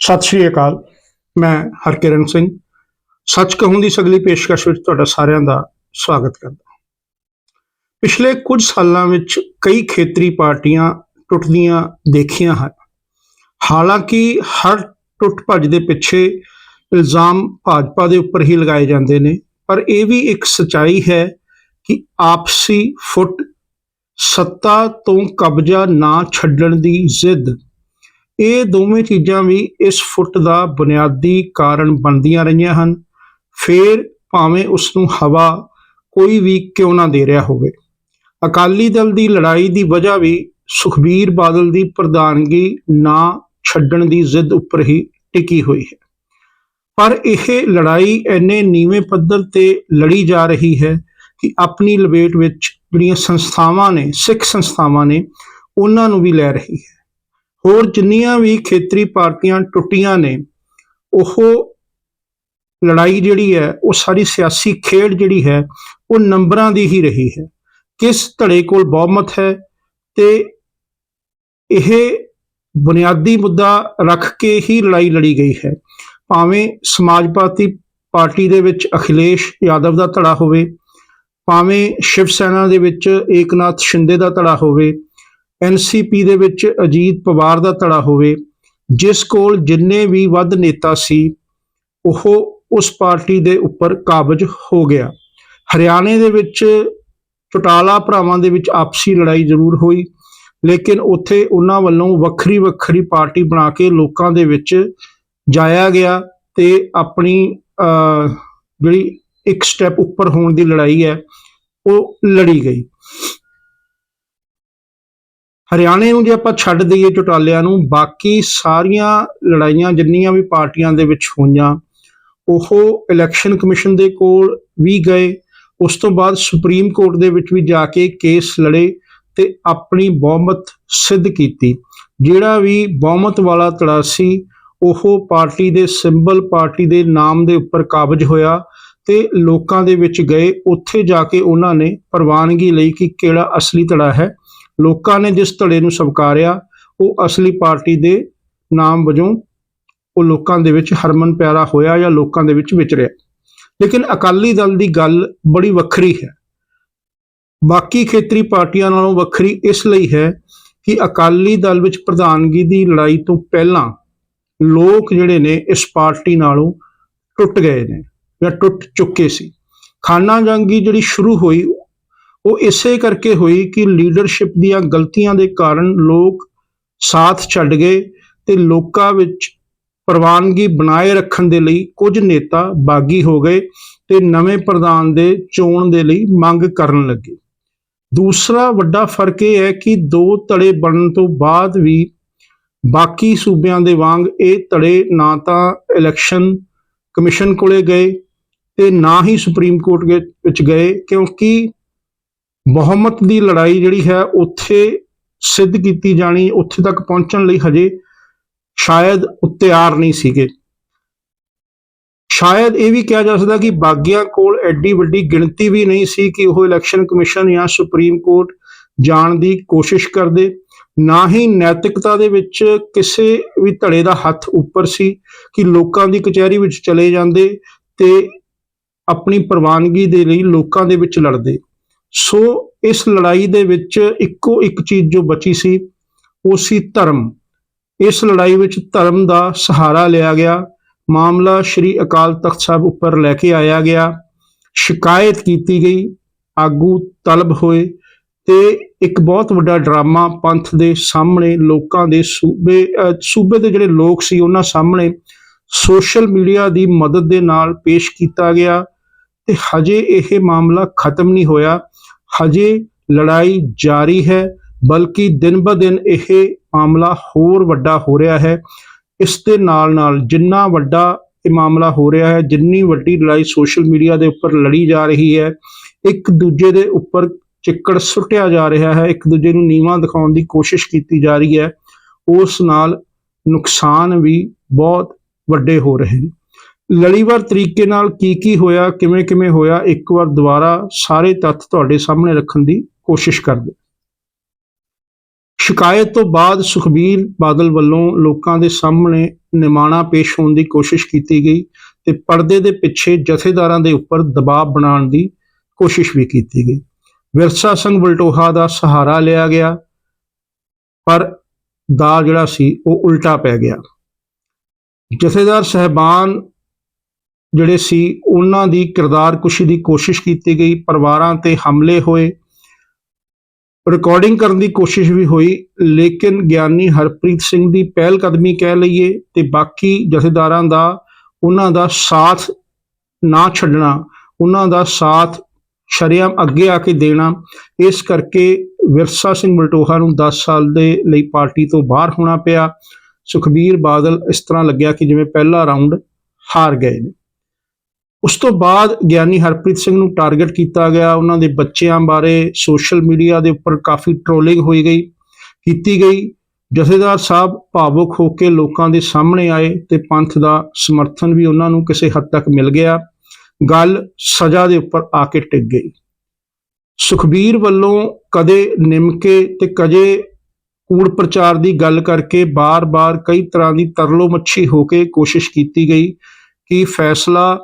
ਸਤਿ ਸ਼੍ਰੀ ਅਕਾਲ, ਮੈਂ ਹਰਕਿਰਨ ਸਿੰਘ। ਸੱਚ ਕਹੂੰ ਦੀ ਸਗਲੀ ਪੇਸ਼ਕਸ਼ ਵਿੱਚ ਤੁਹਾਡਾ ਸਾਰਿਆਂ ਦਾ ਸਵਾਗਤ ਕਰਦਾ ਪਿਛਲੇ ਕੁਝ ਸਾਲਾਂ ਵਿੱਚ ਕਈ ਖੇਤਰੀ ਪਾਰਟੀਆਂ ਟੁੱਟਦੀਆਂ ਦੇਖੀਆਂ ਹਨ। ਹਾਲਾਂਕਿ ਹਰ ਟੁੱਟ ਭੱਜ ਦੇ ਪਿੱਛੇ ਇਲਜ਼ਾਮ ਭਾਜਪਾ ਦੇ ਉੱਪਰ ਹੀ ਲਗਾਏ ਜਾਂਦੇ ਨੇ, ਪਰ ਇਹ ਵੀ ਇੱਕ ਸਚਾਈ ਹੈ ਕਿ ਆਪਸੀ ਫੁੱਟ ਸੱਤਾ ਤੋਂ ਕਬਜ਼ਾ ਨਾ ਛੱਡਣ ਦੀ ਜ਼ਿੱਦ ਇਹ ਦੋਵੇਂ ਚੀਜ਼ਾਂ ਵੀ ਇਸ ਫੁੱਟ ਦਾ ਬੁਨਿਆਦੀ ਕਾਰਨ ਬਣਦੀਆਂ ਰਹੀਆਂ ਹਨ। ਫਿਰ ਭਾਵੇਂ ਉਸ ਨੂੰ ਹਵਾ ਕੋਈ ਵੀ ਕਿਉਂ ਨਾ ਦੇ ਰਿਹਾ ਹੋਵੇ। ਅਕਾਲੀ ਦਲ ਦੀ ਲੜਾਈ ਦੀ ਵਜ੍ਹਾ ਵੀ ਸੁਖਬੀਰ ਬਾਦਲ ਦੀ ਪ੍ਰਧਾਨਗੀ ਨਾ ਛੱਡਣ ਦੀ ਜ਼ਿੱਦ ਉੱਪਰ ਹੀ ਟਿਕੀ ਹੋਈ ਹੈ। ਪਰ ਇਹ ਲੜਾਈ ਇੰਨੇ ਨੀਵੇਂ ਪੱਧਰ ਤੇ ਲੜੀ ਜਾ ਰਹੀ ਹੈ ਕਿ ਆਪਣੀ ਲਪੇਟ ਵਿੱਚ ਜਿਹੜੀਆਂ ਸੰਸਥਾਵਾਂ ਨੇ, ਸਿੱਖ ਸੰਸਥਾਵਾਂ ਨੇ, ਉਹਨਾਂ ਨੂੰ ਵੀ ਲੈ ਰਹੀ ਹੈ। ਹੋਰ ਜਿੰਨੀਆਂ ਵੀ ਖੇਤਰੀ ਪਾਰਟੀਆਂ ਟੁੱਟੀਆਂ ਨੇ, ਉਹ ਲੜਾਈ ਜਿਹੜੀ ਹੈ, ਉਹ ਸਾਰੀ ਸਿਆਸੀ ਖੇਡ ਜਿਹੜੀ ਹੈ, ਉਹ ਨੰਬਰਾਂ ਦੀ ਹੀ ਰਹੀ ਹੈ। ਕਿਸ ਧੜੇ ਕੋਲ ਬਹੁਮਤ ਹੈ ਤੇ ਇਹ ਬੁਨਿਆਦੀ ਮੁੱਦਾ ਰੱਖ ਕੇ ਹੀ ਲੜਾਈ ਲੜੀ ਗਈ ਹੈ। ਭਾਵੇਂ ਸਮਾਜਵਾਦੀ ਪਾਰਟੀ ਦੇ ਵਿੱਚ ਅਖਿਲੇਸ਼ ਯਾਦਵ ਦਾ ਧੜਾ ਹੋਵੇ, ਭਾਵੇਂ ਸ਼ਿਵ ਸੈਨਾ ਦੇ ਵਿੱਚ ਏਕਨਾਥ ਸ਼ਿੰਦੇ ਦਾ ਧੜਾ ਹੋਵੇ ਐਨਸੀਪੀ ਦੇ ਵਿੱਚ ਅਜੀਤ ਪਵਾਰ ਦਾ ਧੜਾ ਹੋਵੇ, ਜਿਸ ਕੋਲ ਜਿੰਨੇ ਵੀ ਵੱਧ ਨੇਤਾ ਸੀ, ਉਹ ਉਸ ਪਾਰਟੀ ਦੇ ਉੱਪਰ ਕਾਬਜ ਹੋ ਗਿਆ। ਹਰਿਆਣੇ ਦੇ ਵਿੱਚ ਚਟਾਲਾ ਭਰਾਵਾਂ ਦੇ ਵਿੱਚ ਆਪਸੀ ਲੜਾਈ ਜ਼ਰੂਰ ਹੋਈ, ਲੇਕਿਨ ਉੱਥੇ ਉਹਨਾਂ ਵੱਲੋਂ ਵੱਖਰੀ ਵੱਖਰੀ ਪਾਰਟੀ ਬਣਾ ਕੇ ਲੋਕਾਂ ਦੇ ਵਿੱਚ ਜਾਇਆ ਗਿਆ ਤੇ ਆਪਣੀ ਜਿਹੜੀ ਇੱਕ ਸਟੈਪ ਉੱਪਰ ਹੋਣ ਦੀ ਲੜਾਈ ਹੈ, ਉਹ ਲੜੀ ਗਈ। ਹਰਿਆਣੇ ਨੂੰ ਜੇ ਆਪਾਂ ਛੱਡ ਦਈਏ ਚਟਾਲਿਆਂ ਨੂੰ, ਬਾਕੀ ਸਾਰੀਆਂ ਲੜਾਈਆਂ ਜਿੰਨੀਆਂ ਵੀ ਪਾਰਟੀਆਂ ਦੇ ਵਿੱਚ ਹੋਈਆਂ, ਉਹ ਇਲੈਕਸ਼ਨ ਕਮਿਸ਼ਨ ਦੇ ਕੋਲ ਵੀ ਗਏ, ਉਸ ਤੋਂ ਬਾਅਦ ਸੁਪਰੀਮ ਕੋਰਟ ਦੇ ਵਿੱਚ ਵੀ ਜਾ ਕੇ ਕੇਸ ਲੜੇ ਤੇ ਆਪਣੀ ਬਹੁਮਤ ਸਿੱਧ ਕੀਤੀ। ਜਿਹੜਾ ਵੀ ਬਹੁਮਤ ਵਾਲਾ ਧੜਾ ਸੀ, ਉਹ ਪਾਰਟੀ ਦੇ ਸਿੰਬਲ, ਪਾਰਟੀ ਦੇ ਨਾਮ ਦੇ ਉੱਪਰ ਕਾਬਜ ਹੋਇਆ ਤੇ ਲੋਕਾਂ ਦੇ ਵਿੱਚ ਗਏ। ਉੱਥੇ ਜਾ ਕੇ ਉਹਨਾਂ ਨੇ ਪ੍ਰਵਾਨਗੀ ਲਈ ਕਿ ਕਿਹੜਾ ਅਸਲੀ ਧੜਾ ਹੈ ਲੋਕਾਂ ਨੇ ਜਿਸ ਧੜੇ ਨੂੰ ਸਵਕਾਰਿਆ, ਉਹ ਅਸਲੀ ਪਾਰਟੀ ਦੇ ਨਾਮ ਵਜੋਂ ਉਹ ਲੋਕਾਂ ਦੇ ਵਿੱਚ ਹਰਮਨ ਪਿਆਰਾ ਹੋਇਆ ਜਾਂ ਲੋਕਾਂ ਦੇ ਵਿੱਚ ਵਿਚਰਿਆ। ਲੇਕਿਨ ਅਕਾਲੀ ਦਲ ਦੀ ਗੱਲ ਬੜੀ ਵੱਖਰੀ ਹੈ। ਬਾਕੀ ਖੇਤਰੀ ਪਾਰਟੀਆਂ ਨਾਲੋਂ ਵੱਖਰੀ ਇਸ ਲਈ ਹੈ ਕਿ ਅਕਾਲੀ ਦਲ ਵਿੱਚ ਪ੍ਰਧਾਨਗੀ ਦੀ ਲੜਾਈ ਤੋਂ ਪਹਿਲਾਂ ਲੋਕ ਜਿਹੜੇ ਨੇ ਇਸ ਪਾਰਟੀ ਨਾਲੋਂ ਟੁੱਟ ਗਏ ਨੇ ਜਾਂ ਟੁੱਟ ਚੁੱਕੇ ਸੀ। ਖਾਨਾ ਜੰਗੀ ਜਿਹੜੀ ਸ਼ੁਰੂ ਹੋਈ ਉਹ ਇਸੇ ਕਰਕੇ ਹੋਈ ਕਿ ਲੀਡਰਸ਼ਿਪ ਦੀਆਂ ਗਲਤੀਆਂ ਦੇ ਕਾਰਨ ਲੋਕ ਸਾਥ ਛੱਡ ਗਏ ਤੇ ਲੋਕਾਂ ਵਿੱਚ ਪ੍ਰਵਾਨਗੀ ਬਣਾਏ ਰੱਖਣ ਦੇ ਲਈ ਕੁਝ ਨੇਤਾ ਬਾਗੀ ਹੋ ਗਏ ਤੇ ਨਵੇਂ ਪ੍ਰਧਾਨ ਦੇ ਚੋਣ ਦੇ ਲਈ ਮੰਗ ਕਰਨ ਲੱਗੇ। ਦੂਸਰਾ ਵੱਡਾ ਫ਼ਰਕ ਇਹ ਹੈ ਕਿ ਦੋ ਧੜੇ ਬਣਨ ਤੋਂ ਬਾਅਦ ਵੀ ਬਾਕੀ ਸੂਬਿਆਂ ਦੇ ਵਾਂਗ ਇਹ ਧੜੇ ਨਾ ਤਾਂ ਇਲੈਕਸ਼ਨ ਕਮਿਸ਼ਨ ਕੋਲੇ ਗਏ ਤੇ ਨਾ ਹੀ ਸੁਪਰੀਮ ਕੋਰਟ ਵਿੱਚ ਗਏ ਕਿਉਂਕਿ ਬਹੁਮਤ ਦੀ ਲੜਾਈ ਜਿਹੜੀ ਹੈ ਉੱਥੇ ਸਿੱਧ ਕੀਤੀ ਜਾਣੀ, ਉੱਥੇ ਤੱਕ ਪਹੁੰਚਣ ਲਈ ਹਜੇ ਸ਼ਾਇਦ ਉਹ ਤਿਆਰ ਨਹੀਂ ਸੀਗੇ। ਸ਼ਾਇਦ ਇਹ ਵੀ ਕਿਹਾ ਜਾ ਸਕਦਾ ਕਿ ਬਾਗੀਆਂ ਕੋਲ ਐਡੀ ਵੱਡੀ ਗਿਣਤੀ ਵੀ ਨਹੀਂ ਸੀ ਕਿ ਉਹ ਇਲੈਕਸ਼ਨ ਕਮਿਸ਼ਨ ਜਾਂ ਸੁਪਰੀਮ ਕੋਰਟ ਜਾਣ ਦੀ ਕੋਸ਼ਿਸ਼ ਕਰਦੇ। ਨਾ ਹੀ ਨੈਤਿਕਤਾ ਦੇ ਵਿੱਚ ਕਿਸੇ ਵੀ ਧੜੇ ਦਾ ਹੱਥ ਉੱਪਰ ਸੀ ਕਿ ਲੋਕਾਂ ਦੀ ਕਚਹਿਰੀ ਵਿੱਚ ਚਲੇ ਜਾਂਦੇ ਤੇ ਆਪਣੀ ਪ੍ਰਵਾਨਗੀ ਦੇ ਲਈ ਲੋਕਾਂ ਦੇ ਵਿੱਚ ਲੜਦੇ। ਸੋ ਇਸ ਲੜਾਈ ਦੇ ਵਿੱਚ ਇੱਕੋ ਇੱਕ ਚੀਜ਼ ਜੋ ਬਚੀ ਸੀ, ਉਹ ਸੀ ਧਰਮ। ਇਸ ਲੜਾਈ ਵਿੱਚ ਧਰਮ ਦਾ ਸਹਾਰਾ ਲਿਆ ਗਿਆ। ਮਾਮਲਾ ਸ਼੍ਰੀ ਅਕਾਲ ਤਖਤ ਸਾਹਿਬ ਉੱਪਰ ਲੈ ਕੇ ਆਇਆ ਗਿਆ। ਸ਼ਿਕਾਇਤ ਕੀਤੀ ਗਈ। ਆਗੂ ਤਲਬ ਹੋਏ ਤੇ ਇੱਕ ਬਹੁਤ ਵੱਡਾ ਡਰਾਮਾ ਪੰਥ ਦੇ ਸਾਹਮਣੇ, ਲੋਕਾਂ ਦੇ ਸੂਬੇ ਸੂਬੇ ਦੇ ਜਿਹੜੇ ਲੋਕ ਸੀ, ਉਹਨਾਂ ਸਾਹਮਣੇ ਸੋਸ਼ਲ ਮੀਡੀਆ ਦੀ ਮਦਦ ਦੇ ਨਾਲ ਪੇਸ਼ ਕੀਤਾ ਗਿਆ ਤੇ ਹਜੇ ਇਹ ਮਾਮਲਾ ਖਤਮ ਨਹੀਂ ਹੋਇਆ। ਹਜੇ ਲੜਾਈ ਜਾਰੀ ਹੈ, ਬਲਕਿ ਦਿਨ ਬ ਦਿਨ ਇਹ ਮਾਮਲਾ ਹੋਰ ਵੱਡਾ ਹੋ ਰਿਹਾ ਹੈ। ਇਸ ਦੇ ਨਾਲ ਨਾਲ ਜਿੰਨਾ ਵੱਡਾ ਇਹ ਮਾਮਲਾ ਹੋ ਰਿਹਾ ਹੈ, ਜਿੰਨੀ ਵੱਡੀ ਲੜਾਈ ਸੋਸ਼ਲ ਮੀਡੀਆ ਦੇ ਉੱਪਰ ਲੜੀ ਜਾ ਰਹੀ ਹੈ, ਇੱਕ ਦੂਜੇ ਦੇ ਉੱਪਰ ਚਿੱਕੜ ਸੁੱਟਿਆ ਜਾ ਰਿਹਾ ਹੈ, ਇੱਕ ਦੂਜੇ ਨੂੰ ਨੀਵਾਂ ਦਿਖਾਉਣ ਦੀ ਕੋਸ਼ਿਸ਼ ਕੀਤੀ ਜਾ ਰਹੀ ਹੈ। ਉਸ ਨਾਲ ਨੁਕਸਾਨ ਵੀ ਬਹੁਤ ਵੱਡੇ ਹੋ ਰਹੇ ਨੇ। ਲੜੀਵਾਰ ਤਰੀਕੇ ਨਾਲ ਕੀ ਕੀ ਹੋਇਆ, ਕਿਵੇਂ ਕਿਵੇਂ ਹੋਇਆ, ਇੱਕ ਵਾਰ ਦੁਬਾਰਾ ਸਾਰੇ ਤੱਥ ਤੁਹਾਡੇ ਸਾਹਮਣੇ ਰੱਖਣ ਦੀ ਕੋਸ਼ਿਸ਼ ਕਰਦੇ ਸ਼ਿਕਾਇਤ ਤੋਂ ਬਾਅਦ ਸੁਖਬੀਰ ਬਾਦਲ ਵੱਲੋਂ ਲੋਕਾਂ ਦੇ ਸਾਹਮਣੇ ਨਿਮਾਣਾ ਪੇਸ਼ ਹੋਣ ਦੀ ਕੋਸ਼ਿਸ਼ ਕੀਤੀ ਗਈ ਤੇ ਪਰਦੇ ਦੇ ਪਿੱਛੇ ਜਥੇਦਾਰਾਂ ਦੇ ਉੱਪਰ ਦਬਾਅ ਬਣਾਉਣ ਦੀ ਕੋਸ਼ਿਸ਼ ਵੀ ਕੀਤੀ ਗਈ। ਵਿਰਸਾ ਸਿੰਘ ਬਲਟੋਹਾ ਦਾ ਸਹਾਰਾ ਲਿਆ ਗਿਆ, ਪਰ ਦਾ ਜਿਹੜਾ ਸੀ ਉਹ ਉਲਟਾ ਪੈ ਗਿਆ। ਜਥੇਦਾਰ ਸਹਿਬਾਨ ਜਿਹੜੇ ਸੀ, ਉਹਨਾਂ ਦੀ ਕਿਰਦਾਰ ਕੁਸ਼ੀ ਦੀ ਕੋਸ਼ਿਸ਼ ਕੀਤੀ ਗਈ, ਪਰਿਵਾਰਾਂ ਤੇ ਹਮਲੇ ਹੋਏ। ਰਿਕਾਰਡਿੰਗ ਕਰਨ ਦੀ ਕੋਸ਼ਿਸ਼ ਵੀ ਹੋਈ, ਲੇਕਿਨ ਗਿਆਨੀ ਹਰਪ੍ਰੀਤ ਸਿੰਘ ਦੀ ਪਹਿਲ ਕਦਮੀ ਕਹਿ ਲਈਏ ਤੇ ਬਾਕੀ ਜਥੇਦਾਰਾਂ ਦਾ ਉਹਨਾਂ ਦਾ ਸਾਥ ਨਾ ਛੱਡਣਾ, ਉਹਨਾਂ ਦਾ ਸਾਥ ਸ਼ਰਿਆਮ ਅੱਗੇ ਆ ਕੇ ਦੇਣਾ, ਇਸ ਕਰਕੇ ਵਿਰਸਾ ਸਿੰਘ ਮਲਟੋਹਾ ਨੂੰ 10 ਸਾਲ ਦੇ ਲਈ ਪਾਰਟੀ ਤੋਂ ਬਾਹਰ ਹੋਣਾ ਪਿਆ। ਸੁਖਬੀਰ ਬਾਦਲ ਇਸ ਤਰ੍ਹਾਂ ਲੱਗਿਆ ਕਿ ਜਿਵੇਂ ਪਹਿਲਾ ਰਾਉਂਡ ਹਾਰ ਗਏ ਨੇ। ਉਸ ਤੋਂ ਬਾਅਦ ਗਿਆਨੀ ਹਰਪ੍ਰੀਤ ਸਿੰਘ ਨੂੰ ਟਾਰਗੇਟ ਕੀਤਾ ਗਿਆ। ਉਹਨਾਂ ਦੇ ਬੱਚਿਆਂ ਬਾਰੇ ਸੋਸ਼ਲ ਮੀਡੀਆ ਦੇ ਉੱਪਰ ਕਾਫੀ ਟ੍ਰੋਲਿੰਗ ਹੋਈ ਗਈ, ਕੀਤੀ ਗਈ। ਜਥੇਦਾਰ ਸਾਹਿਬ ਭਾਵੁਕ ਹੋ ਕੇ ਲੋਕਾਂ ਦੇ ਸਾਹਮਣੇ ਆਏ ਤੇ ਪੰਥ ਦਾ ਸਮਰਥਨ ਵੀ ਉਹਨਾਂ ਨੂੰ ਕਿਸੇ ਹੱਦ ਤੱਕ ਮਿਲ ਗਿਆ। ਗੱਲ ਸਜ਼ਾ ਦੇ ਉੱਪਰ ਆ ਕੇ ਟਿਕ ਗਈ। ਸੁਖਬੀਰ ਵੱਲੋਂ ਕਦੇ ਨਿਮਕੇ ਤੇ ਕਦੇ ਕੂੜ ਪ੍ਰਚਾਰ ਦੀ ਗੱਲ ਕਰਕੇ ਬਾਰ-ਬਾਰ ਕਈ ਤਰ੍ਹਾਂ ਦੀ ਤਰਲੋ ਮੱਛੀ ਹੋ ਕੇ ਕੋਸ਼ਿਸ਼ ਕੀਤੀ ਗਈ ਕਿ ਫੈਸਲਾ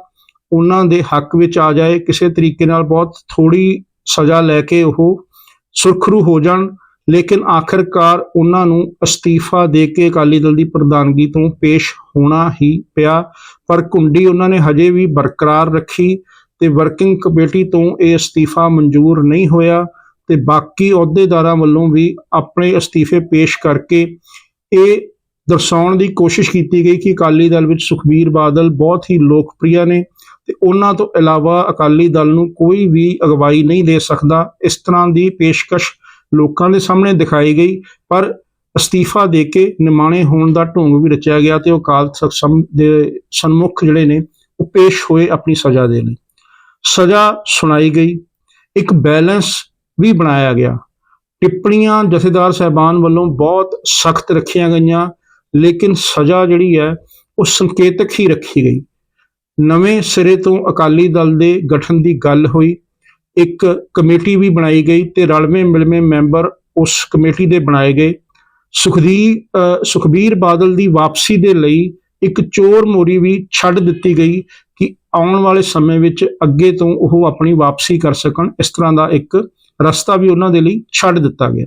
ਉਹਨਾਂ ਦੇ ਹੱਕ ਵਿੱਚ ਆ ਜਾਏ, ਕਿਸੇ ਤਰੀਕੇ ਨਾਲ ਬਹੁਤ ਥੋੜੀ ਸਜ਼ਾ ਲੈ ਕੇ ਉਹ ਸੁਰਖਰੂ ਹੋ ਜਾਣ। ਲੇਕਿਨ ਆਖਰਕਾਰ ਉਹਨਾਂ ਨੂੰ ਅਸਤੀਫਾ ਦੇ ਕੇ ਅਕਾਲੀ ਦਲ ਦੀ ਪ੍ਰਧਾਨਗੀ ਤੋਂ ਪੇਸ਼ ਹੋਣਾ ਹੀ ਪਿਆ। ਪਰ ਕੁੰਡੀ ਉਹਨਾਂ ਨੇ ਹਜੇ ਵੀ ਬਰਕਰਾਰ ਰੱਖੀ ਤੇ ਵਰਕਿੰਗ ਕਮੇਟੀ ਤੋਂ ਇਹ ਅਸਤੀਫਾ ਮਨਜ਼ੂਰ ਨਹੀਂ ਹੋਇਆ ਤੇ ਬਾਕੀ ਅਹੁਦੇਦਾਰਾਂ ਵੱਲੋਂ ਵੀ ਆਪਣੇ ਅਸਤੀਫੇ ਪੇਸ਼ ਕਰਕੇ ਇਹ ਦਰਸਾਉਣ ਦੀ ਕੋਸ਼ਿਸ਼ ਕੀਤੀ ਗਈ ਕਿ ਅਕਾਲੀ ਦਲ ਵਿੱਚ ਸੁਖਬੀਰ ਬਾਦਲ ਬਹੁਤ ਹੀ ਲੋਕਪ੍ਰਿਯ ਨੇ। ਤੇ ਉਹਨਾਂ ਤੋਂ ਇਲਾਵਾ ਅਕਾਲੀ ਦਲ ਨੂੰ ਕੋਈ ਵੀ ਅਗਵਾਈ ਨਹੀਂ ਦੇ ਸਕਦਾ। ਇਸ ਤਰ੍ਹਾਂ ਦੀ ਪੇਸ਼ਕਸ਼ ਲੋਕਾਂ ਦੇ ਸਾਹਮਣੇ ਦਿਖਾਈ ਗਈ, ਪਰ ਅਸਤੀਫਾ ਦੇ ਕੇ ਨਿਮਾਣੇ ਹੋਣ ਦਾ ਢੋਂਗ ਵੀ ਰਚਿਆ ਗਿਆ ਤੇ ਉਹ ਅਕਾਲ ਤਖਤ ਸਮ, ਦੇ ਸਨਮੁਖ ਜਿਹੜੇ ਨੇ, ਉਹ ਪੇਸ਼ ਹੋਏ ਆਪਣੀ ਸਜ਼ਾ ਦੇ ਲਈ। ਸਜ਼ਾ ਸੁਣਾਈ ਗਈ, ਇੱਕ ਬੈਲੈਂਸ ਵੀ ਬਣਾਇਆ ਗਿਆ। ਟਿੱਪਣੀਆਂ ਜਥੇਦਾਰ ਸਹਿਬਾਨ ਵੱਲੋਂ ਬਹੁਤ ਸਖਤ ਰੱਖੀਆਂ ਗਈਆਂ, ਲੇਕਿਨ ਸਜ਼ਾ ਜਿਹੜੀ ਹੈ, ਉਹ ਸੰਕੇਤਕ ਹੀ ਰੱਖੀ ਗਈ। ਨਵੇਂ ਸਿਰੇ ਤੋਂ ਅਕਾਲੀ ਦਲ ਦੇ ਗਠਨ ਦੀ ਗੱਲ ਹੋਈ। ਇੱਕ ਕਮੇਟੀ ਵੀ ਬਣਾਈ ਗਈ ਤੇ ਰਲਵੇਂ ਮਿਲਵੇਂ ਮੈਂਬਰ ਉਸ ਕਮੇਟੀ ਦੇ ਬਣਾਏ ਗਏ। ਸੁਖਦੀ ਸੁਖਬੀਰ ਬਾਦਲ ਦੀ ਵਾਪਸੀ ਦੇ ਲਈ ਇੱਕ ਚੋਰ ਮੋਰੀ ਵੀ ਛੱਡ ਦਿੱਤੀ ਗਈ ਕਿ ਆਉਣ ਵਾਲੇ ਸਮੇਂ ਵਿੱਚ ਅੱਗੇ ਤੋਂ ਉਹ ਆਪਣੀ ਵਾਪਸੀ ਕਰ ਸਕਣ। ਇਸ ਤਰ੍ਹਾਂ ਦਾ ਇੱਕ ਰਸਤਾ ਵੀ ਉਹਨਾਂ ਦੇ ਲਈ ਛੱਡ ਦਿੱਤਾ ਗਿਆ।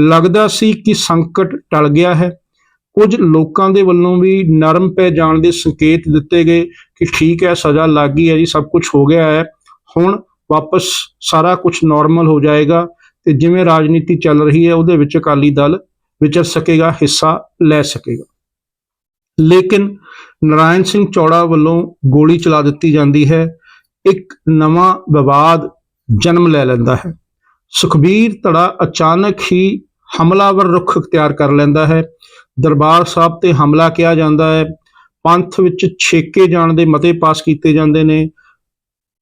ਲੱਗਦਾ ਸੀ ਕਿ ਸੰਕਟ ਟਲ ਗਿਆ ਹੈ। ਕੁਝ ਲੋਕਾਂ ਦੇ ਵੱਲੋਂ ਵੀ ਨਰਮ ਪੈ ਜਾਣ ਦੇ ਸੰਕੇਤ ਦਿੱਤੇ ਗਏ ਕਿ ਠੀਕ ਹੈ, ਸਜ਼ਾ ਲੱਗ ਗਈ ਹੈ ਜੀ, ਸਭ ਕੁਝ ਹੋ ਗਿਆ ਹੈ। ਹੁਣ ਵਾਪਸ ਸਾਰਾ ਕੁਝ ਨਾਰਮਲ ਹੋ ਜਾਏਗਾ ਤੇ ਜਿਵੇਂ ਰਾਜਨੀਤੀ ਚੱਲ ਰਹੀ ਹੈ, ਉਹਦੇ ਵਿੱਚ ਅਕਾਲੀ ਦਲ ਵਿਚਰ ਸਕੇਗਾ, ਹਿੱਸਾ ਲੈ ਸਕੇਗਾ। ਲੇਕਿਨ ਨਰਾਇਣ ਸਿੰਘ ਚੌੜਾ ਵੱਲੋਂ ਗੋਲੀ ਚਲਾ ਦਿੱਤੀ ਜਾਂਦੀ ਹੈ। ਇੱਕ ਨਵਾਂ ਵਿਵਾਦ ਜਨਮ ਲੈ ਲੈਂਦਾ ਹੈ। ਸੁਖਬੀਰ ਧੜਾ ਅਚਾਨਕ ਹੀ ਹਮਲਾਵਰ ਰੁਖ ਅਖਤਿਆਰ ਕਰ ਲੈਂਦਾ ਹੈ। ਦਰਬਾਰ ਸਾਹਿਬ ਤੇ ਹਮਲਾ ਕਿਹਾ ਜਾਂਦਾ ਹੈ। ਪੰਥ ਵਿੱਚ ਛੇਕੇ ਜਾਣ ਦੇ ਮਤੇ ਪਾਸ ਕੀਤੇ ਜਾਂਦੇ ਨੇ।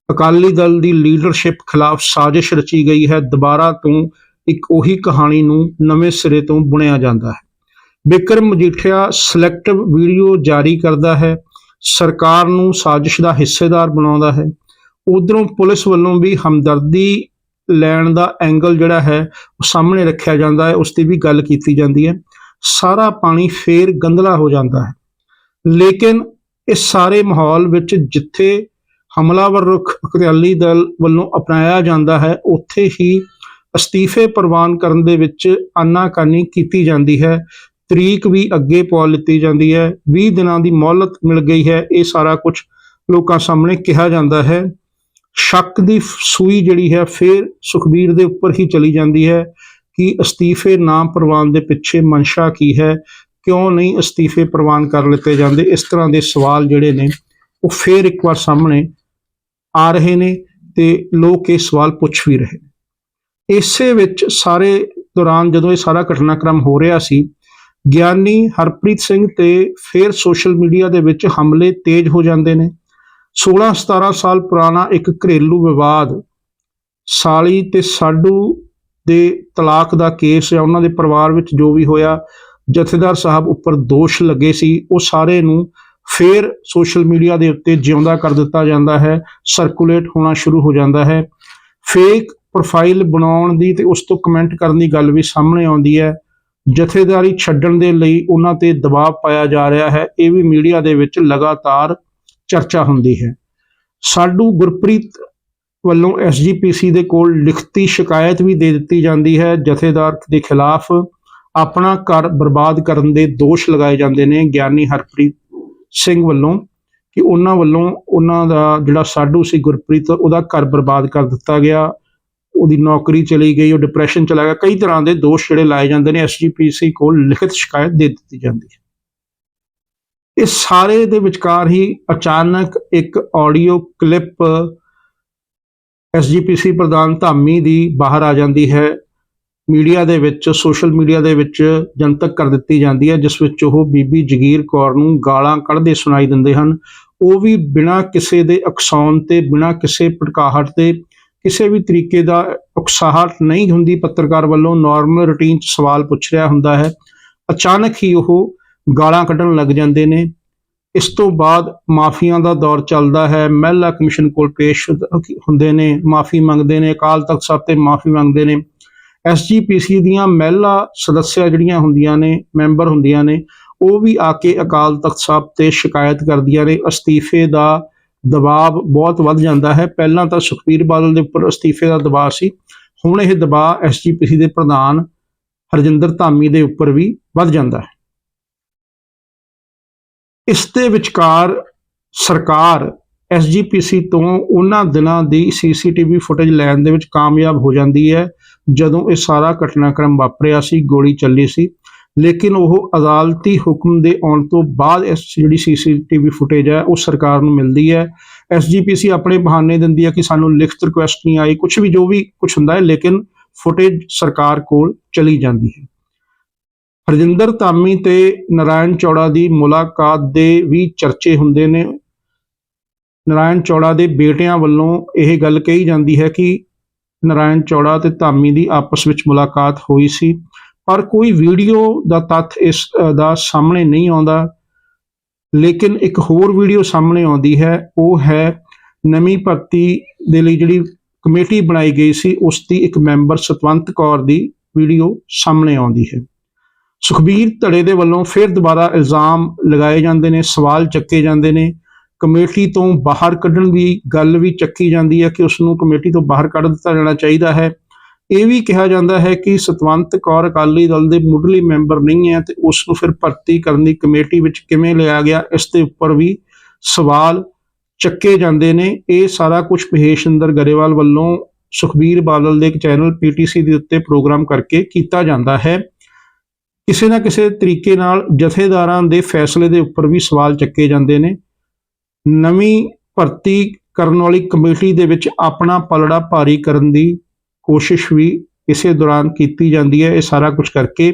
ਅਕਾਲੀ ਦਲ ਦੀ ਲੀਡਰਸ਼ਿਪ ਖਿਲਾਫ ਸਾਜ਼ਿਸ਼ ਰਚੀ ਗਈ ਹੈ। ਦੁਬਾਰਾ ਤੋਂ ਇੱਕ ਉਹੀ ਕਹਾਣੀ ਨੂੰ ਨਵੇਂ ਸਿਰੇ ਤੋਂ ਬੁਣਿਆ ਜਾਂਦਾ ਹੈ। ਬਿਕਰਮ ਮਜੀਠੀਆ ਸਿਲੈਕਟਿਵ ਵੀਡੀਓ ਜਾਰੀ ਕਰਦਾ ਹੈ। ਸਰਕਾਰ ਨੂੰ ਸਾਜ਼ਿਸ਼ ਦਾ ਹਿੱਸੇਦਾਰ ਬਣਾਉਂਦਾ ਹੈ। ਉਧਰੋਂ ਪੁਲਿਸ ਵੱਲੋਂ ਵੀ ਹਮਦਰਦੀ ਲੈਣ ਦਾ ਐਂਗਲ ਜਿਹੜਾ ਹੈ, ਉਹ ਸਾਹਮਣੇ ਰੱਖਿਆ ਜਾਂਦਾ ਹੈ। ਉਸ ਦੀ ਵੀ ਗੱਲ ਕੀਤੀ ਜਾਂਦੀ ਹੈ। ਸਾਰਾ ਪਾਣੀ ਫੇਰ ਗੰਧਲਾ ਹੋ ਜਾਂਦਾ ਹੈ। ਲੇਕਿਨ ਇਸ ਸਾਰੇ ਮਾਹੌਲ ਵਿੱਚ ਜਿੱਥੇ ਹਮਲਾਵਰ ਰੁਖ ਅਕਾਲੀ ਦਲ ਵੱਲੋਂ ਅਪਣਾਇਆ ਜਾਂਦਾ ਹੈ, ਉੱਥੇ ਹੀ ਅਸਤੀਫੇ ਪ੍ਰਵਾਨ ਕਰਨ ਦੇ ਵਿੱਚ ਆਨਾਕਾਨੀ ਕੀਤੀ ਜਾਂਦੀ ਹੈ। ਤਰੀਕ ਵੀ ਅੱਗੇ ਪਾ ਲਿੱਤੀ ਜਾਂਦੀ ਹੈ। 20 ਦਿਨਾਂ ਦੀ ਮੌਲਤ ਮਿਲ ਗਈ ਹੈ। ਇਹ ਸਾਰਾ ਕੁਝ ਲੋਕਾਂ ਸਾਹਮਣੇ ਕਿਹਾ ਜਾਂਦਾ ਹੈ। ਸ਼ੱਕ ਦੀ ਸੂਈ ਜਿਹੜੀ ਹੈ, ਫੇਰ ਸੁਖਬੀਰ ਦੇ ਉੱਪਰ ਹੀ ਚਲੀ ਜਾਂਦੀ ਹੈ। ਕਿ ਅਸਤੀਫੇ ਨਾ ਪ੍ਰਵਾਨ ਦੇ ਪਿੱਛੇ ਮਨਸ਼ਾ ਕੀ ਹੈ? ਕਿਉਂ ਨਹੀਂ ਅਸਤੀਫੇ ਪ੍ਰਵਾਨ ਕਰ ਲਿੱਤੇ ਜਾਂਦੇ? ਇਸ ਤਰ੍ਹਾਂ ਦੇ ਸਵਾਲ ਜਿਹੜੇ ਨੇ, ਉਹ ਫੇਰ ਇੱਕ ਵਾਰ ਸਾਹਮਣੇ ਆ ਰਹੇ ਨੇ ਤੇ ਲੋਕ ਇਹ ਸਵਾਲ ਪੁੱਛ ਵੀ ਰਹੇ ਇਸੇ ਵਿੱਚ ਸਾਰੇ ਦੌਰਾਨ ਜਦੋਂ ਇਹ ਸਾਰਾ ਘਟਨਾਕ੍ਰਮ ਹੋ ਰਿਹਾ ਸੀ, ਗਿਆਨੀ ਹਰਪ੍ਰੀਤ ਸਿੰਘ ਤੇ ਫੇਰ ਸੋਸ਼ਲ ਮੀਡੀਆ ਦੇ ਵਿੱਚ ਹਮਲੇ ਤੇਜ਼ ਹੋ ਜਾਂਦੇ ਨੇ। 16 17 ਸਾਲ ਪੁਰਾਣਾ ਇੱਕ ਘਰੇਲੂ ਵਿਵਾਦ, ਸਾਲੀ ਤੇ ਸਾਡੂ ਦੇ ਤਲਾਕ ਦਾ ਕੇਸ ਜਾਂ ਉਹਨਾਂ ਦੇ ਪਰਿਵਾਰ ਵਿੱਚ ਜੋ ਵੀ ਹੋਇਆ, ਜਥੇਦਾਰ ਸਾਹਿਬ ਉੱਪਰ ਦੋਸ਼ ਲੱਗੇ ਸੀ, ਉਹ ਸਾਰੇ ਨੂੰ ਫੇਰ ਸੋਸ਼ਲ ਮੀਡੀਆ ਦੇ ਉੱਤੇ ਜਿਉਂਦਾ ਕਰ ਦਿੱਤਾ ਜਾਂਦਾ ਹੈ, ਸਰਕੂਲੇਟ ਹੋਣਾ ਸ਼ੁਰੂ ਹੋ ਜਾਂਦਾ ਹੈ। ਫੇਕ ਪ੍ਰੋਫਾਈਲ ਬਣਾਉਣ ਦੀ ਤੇ ਉਸ ਤੋਂ ਕਮੈਂਟ ਕਰਨ ਦੀ ਗੱਲ ਵੀ ਸਾਹਮਣੇ ਆਉਂਦੀ ਹੈ। ਜਥੇਦਾਰੀ ਛੱਡਣ ਦੇ ਲਈ ਉਹਨਾਂ ਤੇ ਦਬਾਅ ਪਾਇਆ ਜਾ ਰਿਹਾ ਹੈ, ਇਹ ਵੀ ਮੀਡੀਆ ਦੇ ਵਿੱਚ ਲਗਾਤਾਰ ਚਰਚਾ ਹੁੰਦੀ ਹੈ। ਸਾਡੂ ਗੁਰਪ੍ਰੀਤ ਵੱਲੋਂ ਐਸਜੀਪੀਸੀ ਦੇ ਕੋਲ ਲਿਖਤੀ ਸ਼ਿਕਾਇਤ ਵੀ ਦੇ ਦਿੱਤੀ ਜਾਂਦੀ ਹੈ, ਜਥੇਦਾਰ ਦੇ ਖਿਲਾਫ ਆਪਣਾ ਘਰ ਬਰਬਾਦ ਕਰਨ ਦੇ ਦੋਸ਼ ਲਗਾਏ ਜਾਂਦੇ ਨੇ। ਗਿਆਨੀ ਹਰਪ੍ਰੀਤ ਸਿੰਘ ਵੱਲੋਂ ਕਿ ਉਹਨਾਂ ਵੱਲੋਂ ਉਹਨਾਂ ਦਾ ਜਿਹੜਾ ਸਾਡੂ ਸੀ ਗੁਰਪ੍ਰੀਤ, ਉਹਦਾ ਘਰ ਬਰਬਾਦ ਕਰ ਦਿੱਤਾ ਗਿਆ। ਉਹਦੀ ਨੌਕਰੀ ਚਲੀ ਗਈ, ਉਹ ਡਿਪਰੈਸ਼ਨ ਚਲਾ ਗਿਆ। ਕਈ ਤਰ੍ਹਾਂ ਦੇ ਦੋਸ਼ ਜਿਹੜੇ ਲਾਏ ਜਾਂਦੇ ਨੇ ਐਸਜੀਪੀਸੀ ਕੋਲ ਲਿਖਤ ਸ਼ਿਕਾਇਤ ਦੇ ਦਿੱਤੀ ਜਾਂਦੀ ਹੈ। ਇਸ ਸਾਰੇ ਦੇ ਵਿਚਕਾਰ ਹੀ ਅਚਾਨਕ ਇੱਕ ਆਡੀਓ ਕਲਿੱਪ ਐਸਜੀਪੀਸੀ ਪ੍ਰਧਾਨ ਧਾਮੀ ਦੀ ਬਾਹਰ ਆ ਜਾਂਦੀ ਹੈ। ਮੀਡੀਆ ਦੇ ਵਿੱਚ, ਸੋਸ਼ਲ ਮੀਡੀਆ ਦੇ ਵਿੱਚ ਜਨਤਕ ਕਰ ਦਿੱਤੀ ਜਾਂਦੀ ਹੈ, ਜਿਸ ਵਿੱਚ ਉਹ ਬੀਬੀ ਜਗੀਰ ਕੌਰ ਨੂੰ ਗਾਲਾਂ ਕੱਢਦੇ ਸੁਣਾਈ ਦਿੰਦੇ ਹਨ। ਉਹ ਵੀ ਬਿਨਾਂ ਕਿਸੇ ਦੇ ਅਕਸਾਉਣ ਤੇ, ਬਿਨਾਂ ਕਿਸੇ ਭੜਕਾਹਟ ਤੇ, ਕਿਸੇ ਵੀ ਤਰੀਕੇ ਦਾ ਉਕਸਾਹਟ ਨਹੀਂ ਹੁੰਦੀ ਪੱਤਰਕਾਰ ਵੱਲੋਂ ਨਾਰਮਲ ਰੁਟੀਨ ਚ ਸਵਾਲ ਪੁੱਛ ਰਿਹਾ ਹੁੰਦਾ ਹੈ। ਅਚਾਨਕ ਹੀ ਉਹ ਗਾਲਾਂ ਕੱਢਣ ਲੱਗ ਜਾਂਦੇ ਨੇ। ਇਸ ਤੋਂ ਬਾਅਦ ਮਾਫੀਆਂ ਦਾ ਦੌਰ ਚੱਲਦਾ ਹੈ। ਮਹਿਲਾ ਕਮਿਸ਼ਨ ਕੋਲ ਪੇਸ਼ ਹੁੰਦੇ ਨੇ, ਮਾਫੀ ਮੰਗਦੇ ਨੇ, ਅਕਾਲ ਤਖਤ ਸਾਹਿਬ ਤੇ ਮਾਫੀ ਮੰਗਦੇ ਨੇ। ਐਸਜੀਪੀਸੀ ਦੀਆਂ ਮਹਿਲਾ ਸਦੱਸਿਆ ਜਿਹੜੀਆਂ ਹੁੰਦੀਆਂ ਨੇ, ਮੈਂਬਰ ਹੁੰਦੀਆਂ ਨੇ, ਉਹ ਵੀ ਆ ਕੇ ਅਕਾਲ ਤਖਤ ਸਾਹਿਬ ਤੇ ਸ਼ਿਕਾਇਤ ਕਰਦੀਆਂ ਨੇ। ਅਸਤੀਫੇ ਦਾ ਦਬਾਅ ਬਹੁਤ ਵੱਧ ਜਾਂਦਾ ਹੈ। ਪਹਿਲਾਂ ਤਾਂ ਸੁਖਬੀਰ ਬਾਦਲ ਦੇ ਉੱਪਰ ਅਸਤੀਫੇ ਦਾ ਦਬਾਅ ਸੀ। ਹੁਣ ਇਹ ਦਬਾਅ ਐਸਜੀਪੀਸੀ ਦੇ ਪ੍ਰਧਾਨ ਹਰਜਿੰਦਰ ਧਾਮੀ ਦੇ ਉੱਪਰ ਵੀ ਵੱਧ ਜਾਂਦਾ ਹੈ। ਇਸ ਦੇ ਵਿਚਕਾਰ ਸਰਕਾਰ ਐਸਜੀਪੀਸੀ ਤੋਂ ਉਹਨਾਂ ਦਿਨਾਂ ਦੀ ਸੀਸੀਟੀਵੀ ਫੁਟੇਜ ਲੈਣ ਦੇ ਵਿੱਚ ਕਾਮਯਾਬ ਹੋ ਜਾਂਦੀ ਹੈ, ਜਦੋਂ ਇਹ ਸਾਰਾ ਘਟਨਾਕ੍ਰਮ ਵਾਪਰਿਆ ਸੀ, ਗੋਲੀ ਚੱਲੀ ਸੀ। ਲੇਕਿਨ ਉਹ ਅਦਾਲਤੀ ਹੁਕਮ ਦੇ ਆਉਣ ਤੋਂ ਬਾਅਦ ਇਸ ਜਿਹੜੀ ਸੀਸੀਟੀਵੀ ਫੁਟੇਜ ਹੈ, ਉਹ ਸਰਕਾਰ ਨੂੰ ਮਿਲਦੀ ਹੈ। ਐਸਜੀਪੀਸੀ ਆਪਣੇ ਬਹਾਨੇ ਦਿੰਦੀ ਹੈ ਕਿ ਸਾਨੂੰ ਲਿਖਤ ਰਿਕੁਐਸਟ ਨਹੀਂ ਆਈ ਕੁਝ ਵੀ ਜੋ ਵੀ ਕੁਝ ਹੁੰਦਾ ਹੈ, ਲੇਕਿਨ ਫੁਟੇਜ ਸਰਕਾਰ ਕੋਲ ਚਲੀ ਜਾਂਦੀ ਹੈ। ਹਰਜਿੰਦਰ ਧਾਮੀ ਤੇ ਨਰਾਇਣ ਚੌੜਾ ਦੀ ਮੁਲਾਕਾਤ ਦੇ ਵੀ ਚਰਚੇ ਹੁੰਦੇ ਨੇ। ਨਰਾਇਣ ਚੌੜਾ ਦੇ ਬੇਟਿਆਂ ਵੱਲੋਂ ਇਹ ਗੱਲ ਕਹੀ ਜਾਂਦੀ ਹੈ ਕਿ ਨਰਾਇਣ ਚੌੜਾ ਤੇ ਧਾਮੀ ਦੀ ਆਪਸ ਵਿੱਚ ਮੁਲਾਕਾਤ ਹੋਈ ਸੀ, ਪਰ ਕੋਈ ਵੀਡੀਓ ਦਾ ਤੱਥ ਇਸ ਦਾ ਸਾਹਮਣੇ ਨਹੀਂ ਆਉਂਦਾ। ਲੇਕਿਨ ਇੱਕ ਹੋਰ ਵੀਡੀਓ ਸਾਹਮਣੇ ਆਉਂਦੀ ਹੈ, ਉਹ ਹੈ ਨਵੀਂ ਭਰਤੀ ਦੇ ਲਈ ਜਿਹੜੀ ਕਮੇਟੀ ਬਣਾਈ ਗਈ ਸੀ, ਉਸ ਦੀ ਇੱਕ ਮੈਂਬਰ ਸਤਵੰਤ ਕੌਰ ਦੀ ਵੀਡੀਓ ਸਾਹਮਣੇ ਆਉਂਦੀ ਹੈ। ਸੁਖਬੀਰ ਧੜੇ ਦੇ ਵੱਲੋਂ ਫਿਰ ਦੁਬਾਰਾ ਇਲਜ਼ਾਮ ਲਗਾਏ ਜਾਂਦੇ ਨੇ, ਸਵਾਲ ਚੱਕੇ ਜਾਂਦੇ ਨੇ। ਕਮੇਟੀ ਤੋਂ ਬਾਹਰ ਕੱਢਣ ਦੀ ਗੱਲ ਵੀ ਚੱਕੀ ਜਾਂਦੀ ਹੈ ਕਿ ਉਸ ਨੂੰ ਕਮੇਟੀ ਤੋਂ ਬਾਹਰ ਕੱਢ ਦਿੱਤਾ ਜਾਣਾ ਚਾਹੀਦਾ ਹੈ। ਇਹ ਵੀ ਕਿਹਾ ਜਾਂਦਾ ਹੈ ਕਿ ਸਤਵੰਤ ਕੌਰ ਅਕਾਲੀ ਦਲ ਦੇ ਮੁੱਢਲੀ ਮੈਂਬਰ ਨਹੀਂ ਹੈ ਤੇ ਉਸ ਨੂੰ ਫਿਰ ਭਰਤੀ ਕਰਨ ਦੀ ਕਮੇਟੀ ਵਿੱਚ ਕਿਵੇਂ ਲਿਆ ਗਿਆ, ਇਸ ਦੇ ਉੱਪਰ ਵੀ ਸਵਾਲ ਚੱਕੇ ਜਾਂਦੇ ਨੇ। ਇਹ ਸਾਰਾ ਕੁਝ ਮਹੇਸ਼ਿੰਦਰ ਗਰੇਵਾਲ ਵੱਲੋਂ ਸੁਖਬੀਰ ਬਾਦਲ ਦੇ ਇੱਕ ਚੈਨਲ ਪੀਟੀਸੀ ਦੇ ਉੱਤੇ ਪ੍ਰੋਗਰਾਮ ਕਰਕੇ ਕੀਤਾ ਜਾਂਦਾ ਹੈ। ਕਿਸੇ ਨਾ ਕਿਸੇ ਤਰੀਕੇ ਨਾਲ ਜਥੇਦਾਰਾਂ ਦੇ ਫੈਸਲੇ ਦੇ ਉੱਪਰ ਵੀ ਸਵਾਲ ਚੱਕੇ ਜਾਂਦੇ ਨੇ। ਨਵੀਂ ਭਰਤੀ ਕਰਨ ਵਾਲੀ ਕਮੇਟੀ ਦੇ ਵਿੱਚ ਆਪਣਾ ਪਲੜਾ ਭਾਰੀ ਕਰਨ ਦੀ ਕੋਸ਼ਿਸ਼ ਵੀ ਇਸੇ ਦੌਰਾਨ ਕੀਤੀ ਜਾਂਦੀ ਹੈ, ਇਹ ਸਾਰਾ ਕੁਝ ਕਰਕੇ।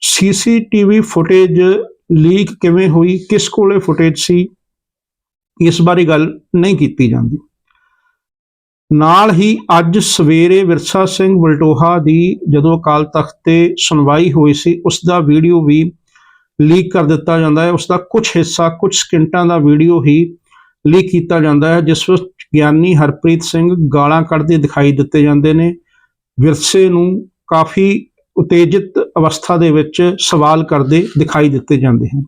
ਸੀਸੀਟੀਵੀ ਫੁਟੇਜ ਲੀਕ ਕਿਵੇਂ ਹੋਈ, ਕਿਸ ਕੋਲੇ ਫੁਟੇਜ ਸੀ, ਇਸ ਬਾਰੇ ਗੱਲ ਨਹੀਂ ਕੀਤੀ ਜਾਂਦੀ। ਨਾਲ ਹੀ ਅੱਜ ਸਵੇਰੇ ਵਿਰਸਾ ਸਿੰਘ ਵਲਟੋਹਾ ਦੀ ਜਦੋਂ ਅਕਾਲ ਤਖਤ ਤੇ ਸੁਣਵਾਈ ਹੋਈ ਸੀ, ਉਸ ਦਾ ਵੀਡੀਓ ਵੀ ਲੀਕ ਕਰ ਦਿੱਤਾ ਜਾਂਦਾ ਹੈ। ਉਸ ਦਾ ਕੁਝ ਹਿੱਸਾ ਕੁਝ ਸਕਿੰਟਾਂ ਦਾ ਵੀਡੀਓ ਹੀ ਲੀਕ ਕੀਤਾ ਜਾਂਦਾ ਹੈ, ਜਿਸ ਵਿੱਚ ਗਿਆਨੀ ਹਰਪ੍ਰੀਤ ਸਿੰਘ ਗਾਲਾਂ ਕੱਢਦੇ ਦਿਖਾਈ ਦਿੱਤੇ ਜਾਂਦੇ ਨੇ। ਵਿਰਸੇ ਨੂੰ ਕਾਫੀ ਉਤੇਜਿਤ ਅਵਸਥਾ ਦੇ ਵਿੱਚ ਸਵਾਲ ਕਰਦੇ ਦਿਖਾਈ ਦਿੱਤੇ ਜਾਂਦੇ ਹਨ।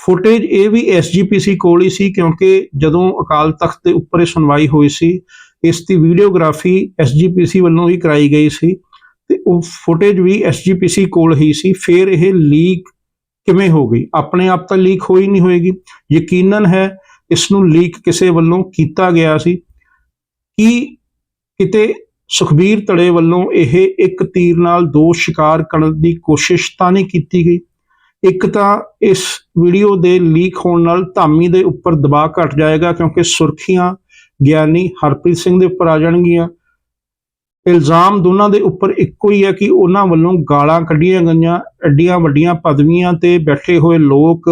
ਫੁਟੇਜ ਇਹ ਵੀ ਐਸਜੀਪੀਸੀ ਕੋਲ ਹੀ ਸੀ, ਕਿਉਂਕਿ ਜਦੋਂ ਅਕਾਲ ਤਖਤ ਦੇ ਉੱਪਰ ਇਹ ਸੁਣਵਾਈ ਹੋਈ ਸੀ ਇਸ ਦੀ ਵੀਡੀਓਗ੍ਰਾਫੀ ਐਸਜੀਪੀਸੀ ਵੱਲੋਂ ਹੀ ਕਰਾਈ ਗਈ ਸੀ ਤੇ ਉਹ ਫੁਟੇਜ ਵੀ ਐਸਜੀਪੀਸੀ ਕੋਲ ਹੀ ਸੀ। ਫਿਰ ਇਹ ਲੀਕ ਕਿਵੇਂ ਹੋ ਗਈ? ਆਪਣੇ ਆਪ ਤਾਂ ਲੀਕ ਹੋਈ ਨਹੀਂ ਹੋਏਗੀ। ਯਕੀਨਨ ਹੈ ਇਸ ਨੂੰ ਲੀਕ ਕਿਸੇ ਵੱਲੋਂ ਕੀਤਾ ਗਿਆ ਸੀ। ਕਿ ਕਿਤੇ ਸੁਖਬੀਰ ਧੜੇ ਵੱਲੋਂ ਇਹ ਇੱਕ ਤੀਰ ਨਾਲ ਦੋ ਸ਼ਿਕਾਰ ਕਰਨ ਦੀ ਕੋਸ਼ਿਸ਼ ਤਾਂ ਨਹੀਂ ਕੀਤੀ ਗਈ? ਇੱਕ ਤਾਂ ਇਸ ਵੀਡੀਓ ਦੇ ਲੀਕ ਹੋਣ ਨਾਲ ਧਾਮੀ ਦੇ ਉੱਪਰ ਦਬਾਅ ਘਟ ਜਾਏਗਾ ਕਿਉਂਕਿ ਸੁਰਖੀਆਂ ਗਿਆਨੀ ਹਰਪ੍ਰੀਤ ਸਿੰਘ ਦੇ ਉੱਪਰ ਆ ਜਾਣਗੀਆਂ। ਇਲਜ਼ਾਮ ਦੋਨਾਂ ਦੇ ਉੱਪਰ ਇੱਕੋ ਹੀ ਹੈ ਕਿ ਉਹਨਾਂ ਵੱਲੋਂ ਗਾਲਾਂ ਕੱਢੀਆਂ ਗਈਆਂ, ਐਡੀਆਂ ਵੱਡੀਆਂ ਪਦਵੀਆਂ ਤੇ ਬੈਠੇ ਹੋਏ ਲੋਕ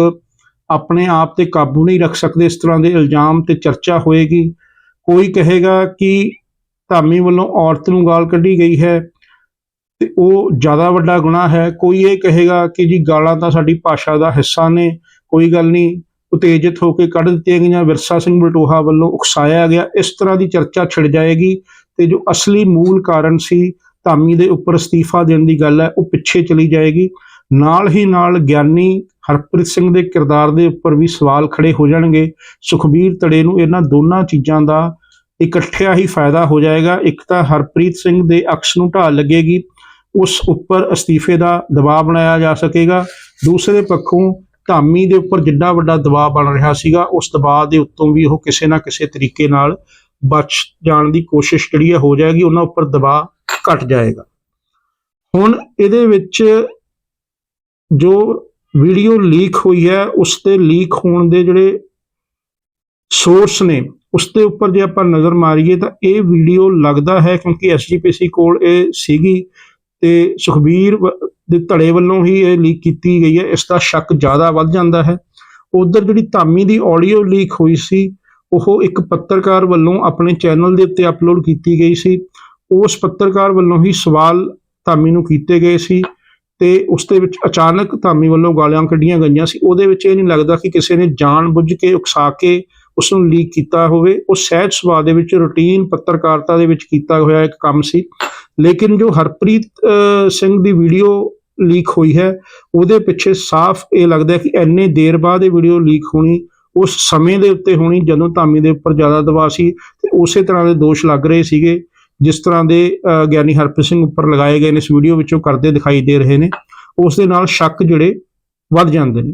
ਆਪਣੇ ਆਪ ਤੇ ਕਾਬੂ ਨਹੀਂ ਰੱਖ ਸਕਦੇ ਇਸ ਤਰ੍ਹਾਂ ਦੇ ਇਲਜ਼ਾਮ ਤੇ ਚਰਚਾ ਹੋਏਗੀ। ਕੋਈ ਕਹੇਗਾ ਕਿ ਧਾਮੀ ਵੱਲੋਂ ਔਰਤ ਨੂੰ ਗਾਲ ਕੱਢੀ ਗਈ ਹੈ ਤੇ ਉਹ ਜ਼ਿਆਦਾ ਵੱਡਾ ਗੁਨਾਹ ਹੈ। ਕੋਈ ਇਹ ਕਹੇਗਾ ਕਿ ਜੀ ਗਾਲਾਂ ਤਾਂ ਸਾਡੀ ਭਾਸ਼ਾ ਦਾ ਹਿੱਸਾ ਨੇ, ਕੋਈ ਗੱਲ ਨਹੀਂ। ਉਤੇਜਿਤ ਹੋ ਕੇ ਕੱਢ ਦਿੱਤੀਆਂ ਗਈਆਂ। ਵਿਰਸਾ ਸਿੰਘ ਬਲਟੋਹਾ ਵੱਲੋਂ ਉਕਸਾਇਆ ਗਿਆ। ਇਸ ਤਰ੍ਹਾਂ ਦੀ ਚਰਚਾ ਛਿੜ ਜਾਏਗੀ ਤੇ ਜੋ ਅਸਲੀ ਮੂਲ ਕਾਰਨ ਸੀ ਧਾਮੀ ਦੇ ਉੱਪਰ ਅਸਤੀਫਾ ਦੇਣ ਦੀ ਗੱਲ ਹੈ, ਉਹ ਪਿੱਛੇ ਚਲੀ ਜਾਏਗੀ। ਨਾਲ ਹੀ ਨਾਲ ਗਿਆਨੀ ਹਰਪ੍ਰੀਤ ਸਿੰਘ ਦੇ ਕਿਰਦਾਰ ਦੇ ਉੱਪਰ ਵੀ ਸਵਾਲ ਖੜੇ ਹੋ ਜਾਣਗੇ। ਸੁਖਬੀਰ ਤੜੇ ਨੂੰ ਇਹਨਾਂ ਦੋਨਾਂ ਚੀਜ਼ਾਂ ਦਾ ਇਕੱਠਿਆ ਹੀ ਫਾਇਦਾ ਹੋ ਜਾਏਗਾ। ਇੱਕ ਤਾਂ ਹਰਪ੍ਰੀਤ ਸਿੰਘ ਦੇ ਅਕਸ ਨੂੰ ਢਾਲ ਲੱਗੇਗੀ, ਉਸ ਉੱਪਰ ਅਸਤੀਫੇ ਦਾ ਦਬਾਅ ਬਣਾਇਆ ਜਾ ਸਕੇਗਾ। ਦੂਸਰੇ ਪੱਖੋਂ ਧਾਮੀ ਦੇ ਉੱਪਰ ਜਿੱਡਾ ਵੱਡਾ ਦਬਾਅ ਬਣ ਰਿਹਾ ਸੀਗਾ, ਉਸ ਦਬਾਅ ਦੇ ਉੱਤੋਂ ਵੀ ਉਹ ਕਿਸੇ ਨਾ ਕਿਸੇ ਤਰੀਕੇ ਨਾਲ ਬਚ ਜਾਣ ਦੀ ਕੋਸ਼ਿਸ਼ ਜਿਹੜੀ ਹੈ ਹੋ ਜਾਏਗੀ, ਉਹਨਾਂ ਉੱਪਰ ਦਬਾਅ ਘਟ ਜਾਏਗਾ। ਹੁਣ ਇਹਦੇ ਵਿੱਚ ਜੋ ਵੀਡੀਓ ਲੀਕ ਹੋਈ ਹੈ, ਉਸ ਤੇ ਲੀਕ ਹੋਣ ਦੇ ਜਿਹੜੇ ਸੋਰਸ ਨੇ, ਉਸ ਦੇ ਉੱਪਰ ਜੇ ਆਪਾਂ ਨਜ਼ਰ ਮਾਰੀਏ ਤਾਂ ਇਹ ਵੀਡੀਓ ਲੱਗਦਾ ਹੈ ਕਿਉਂਕਿ ਐਸਜੀਪੀਸੀ ਕੋਲ ਇਹ ਸੀਗੀ ਤੇ ਸੁਖਬੀਰ ਦੇ ਧੜੇ ਵੱਲੋਂ ਹੀ ਇਹ ਲੀਕ ਕੀਤੀ ਗਈ ਹੈ, ਇਸ ਦਾ ਸ਼ੱਕ ਜ਼ਿਆਦਾ ਵੱਧ ਜਾਂਦਾ ਹੈ। ਉਧਰ ਜਿਹੜੀ ਧਾਮੀ ਦੀ ਆਡੀਓ ਲੀਕ ਹੋਈ ਸੀ, ਉਹ ਇੱਕ ਪੱਤਰਕਾਰ ਵੱਲੋਂ ਆਪਣੇ ਚੈਨਲ ਦੇ ਉੱਤੇ ਅਪਲੋਡ ਕੀਤੀ ਗਈ ਸੀ। ਉਸ ਪੱਤਰਕਾਰ ਵੱਲੋਂ ਹੀ ਸਵਾਲ ਧਾਮੀ ਨੂੰ ਕੀਤੇ ਗਏ ਸੀ ਤੇ ਉਸ ਦੇ ਵਿੱਚ ਅਚਾਨਕ ਧਾਮੀ ਵੱਲੋਂ ਗਾਲਾਂ ਕੱਢੀਆਂ ਗਈਆਂ ਸੀ। ਉਹਦੇ ਵਿੱਚ ਇਹ ਨਹੀਂ ਲੱਗਦਾ ਕਿ ਕਿਸੇ ਨੇ ਜਾਣਬੁੱਝ ਕੇ, ਉਕਸਾ ਕੇ ਉਸ ਨੂੰ ਲੀਕ ਕੀਤਾ ਹੋਵੇ। ਉਹ ਸਹਿਜ ਸੁਭਾਅ ਦੇ ਵਿੱਚ ਰੂਟੀਨ ਪੱਤਰਕਾਰਤਾ ਦੇ ਵਿੱਚ ਕੀਤਾ ਹੋਇਆ ਇੱਕ ਕੰਮ ਸੀ। ਲੇਕਿਨ ਜੋ ਹਰਪ੍ਰੀਤ ਸਿੰਘ ਦੀ ਵੀਡੀਓ ਲੀਕ ਹੋਈ ਹੈ। ਉਹਦੇ ਪਿੱਛੇ ਸਾਫ਼ ਇਹ ਲੱਗਦਾ ਕਿ ਐਨੇ ਦੇਰ ਬਾਅਦ ਇਹ ਵੀਡੀਓ ਲੀਕ ਹੋਣੀ ਉਸ ਸਮੇਂ ਦੇ ਉੱਤੇ ਹੋਣੀ ਜਦੋਂ ਧਾਮੀ ਦੇ ਉੱਪਰ ਜ਼ਿਆਦਾ ਦਬਾਅ ਸੀ ਤੇ ਉਸੇ ਤਰ੍ਹਾਂ ਦੇ ਦੋਸ਼ ਲੱਗ ਰਹੇ ਸੀਗੇ ਜਿਸ ਤਰ੍ਹਾਂ ਦੇ ਅਹ, ਗਿਆਨੀ ਹਰਪ੍ਰੀਤ ਸਿੰਘ ਉੱਪਰ ਲਗਾਏ ਗਏ ਨੇ ਇਸ ਵੀਡੀਓ ਵਿੱਚੋਂ ਕਰਦੇ ਦਿਖਾਈ ਦੇ ਰਹੇ ਨੇ। ਉਸ ਦੇ ਨਾਲ ਸ਼ੱਕ ਜਿਹੜੇ ਵੱਧ ਜਾਂਦੇ ਨੇ।